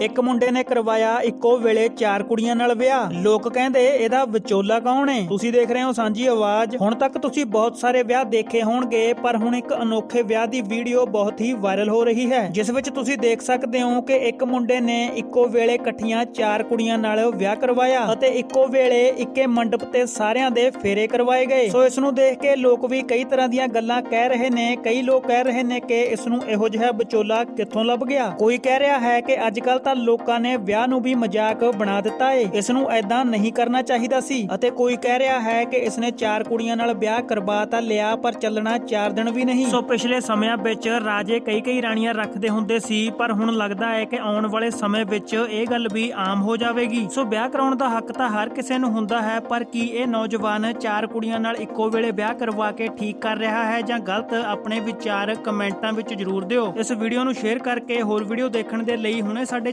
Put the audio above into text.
ਇੱਕ ਮੁੰਡੇ ਨੇ ਕਰਵਾਇਆ, ਇੱਕੋ ਵੇਲੇ ਚਾਰ ਕੁੜੀਆਂ ਨਾਲ ਵਿਆਹ। ਲੋਕ ਕਹਿੰਦੇ, ਇਹਦਾ ਵਿਚੋਲਾ ਕੌਣ ਹੈ ਤੁਸੀਂ ਦੇਖ ਰਹੇ ਹੋ ਸਾਂਝੀ ਆਵਾਜ਼। ਹੁਣ ਤੱਕ ਤੁਸੀਂ ਬਹੁਤ ਸਾਰੇ ਵਿਆਹ ਦੇਖੇ ਹੋਣਗੇ, ਪਰ ਹੁਣ ਇੱਕ ਅਨੋਖੇ ਵਿਆਹ ਦੀ ਵੀਡੀਓ ਬਹੁਤ ਹੀ ਵਾਇਰਲ ਹੋ ਰਹੀ ਹੈ, ਜਿਸ ਵਿੱਚ ਤੁਸੀਂ ਦੇਖ ਸਕਦੇ ਹੋ ਕਿ ਇੱਕ ਮੁੰਡੇ ਨੇ ਇੱਕੋ ਵੇਲੇ ਇਕੱਠੀਆਂ ਚਾਰ ਕੁੜੀਆਂ ਨਾਲ ਵਿਆਹ ਕਰਵਾਇਆ ਅਤੇ ਇੱਕੋ ਵੇਲੇ ਇੱਕੇ ਮੰਡਪ ਤੇ ਸਾਰਿਆਂ ਦੇ ਫੇਰੇ ਕਰਵਾਏ ਗਏ। ਸੋ ਇਸ ਨੂੰ ਦੇਖ ਕੇ ਲੋਕ ਵੀ ਕਈ ਤਰ੍ਹਾਂ ਦੀਆਂ ਗੱਲਾਂ ਕਹਿ ਰਹੇ ਨੇ। ਕਈ ਲੋਕ ਕਹਿ ਰਹੇ ਨੇ ਕਿ ਇਸ ਨੂੰ ਇਹੋ ਜਿਹਾ ਵਿਚੋਲਾ ਕਿੱਥੋਂ ਲੱਭ ਗਿਆ? ਕੋਈ ਕਹਿ ਰਿਹਾ ਹੈ ਕਿ ਅੱਜ ਕੱਲ ਤਾਂ ਲੋਕਾਂ ਨੇ ਵਿਆਹ ਨੂੰ ਵੀ ਮਜ਼ਾਕ ਬਣਾ ਦਿੱਤਾ ਏ। ਇਸ ਨੂੰ ਐਦਾਂ ਨਹੀਂ ਕਰਨਾ ਚਾਹੀਦਾ ਸੀ ਅਤੇ ਕੋਈ ਕਹਿ ਰਿਹਾ ਹੈ ਕਿ ਇਸ ਨੇ ਚਾਰ ਕੁੜੀਆਂ ਨਾਲ ਵਿਆਹ ਕਰਵਾ ਤਾਂ ਲਿਆ, ਪਰ ਚੱਲਣਾ ਚਾਰ ਦਿਨ ਵੀ ਨਹੀਂ। ਸੋ ਪਿਛਲੇ ਸਮਿਆਂ ਵਿੱਚ ਰਾਜੇ ਕਈ ਕਈ ਰਾਣੀਆਂ ਰੱਖਦੇ ਹੁੰਦੇ ਸੀ, ਪਰ ਹੁਣ ਲੱਗਦਾ ਹੈ ਕਿ ਆਉਣ ਵਾਲੇ ਸਮੇਂ ਵਿੱਚ ਇਹ ਗੱਲ ਵੀ ਆਮ ਹੋ ਜਾਵੇਗੀ। ਸੋ ਵਿਆਹ ਕਰਾਉਣ ਦਾ ਹੱਕ ਤਾਂ ਹਰ ਕਿਸੇ ਨੂੰ ਹੁੰਦਾ ਹੈ, ਪਰ ਕੀ ਇਹ ਨੌਜਵਾਨ ਚਾਰ ਕੁੜੀਆਂ ਨਾਲ ਇੱਕੋ ਵੇਲੇ ਵਿਆਹ ਕਰਵਾ ਕੇ ਠੀਕ ਕਰ ਰਿਹਾ ਹੈ ਜਾਂ ਗਲਤ, ਆਪਣੇ ਵਿਚਾਰ ਕਮੈਂਟਾਂ ਵਿੱਚ ਜਰੂਰ ਦਿਓ। ਇਸ ਵੀਡੀਓ ਨੂੰ ਸ਼ੇਅਰ ਕਰਕੇ ਹੋਰ ਵੀਡੀਓ ਦੇਖਣ ਦੇ ਲਈ ਹੁਣੇ ਸਾਡੇ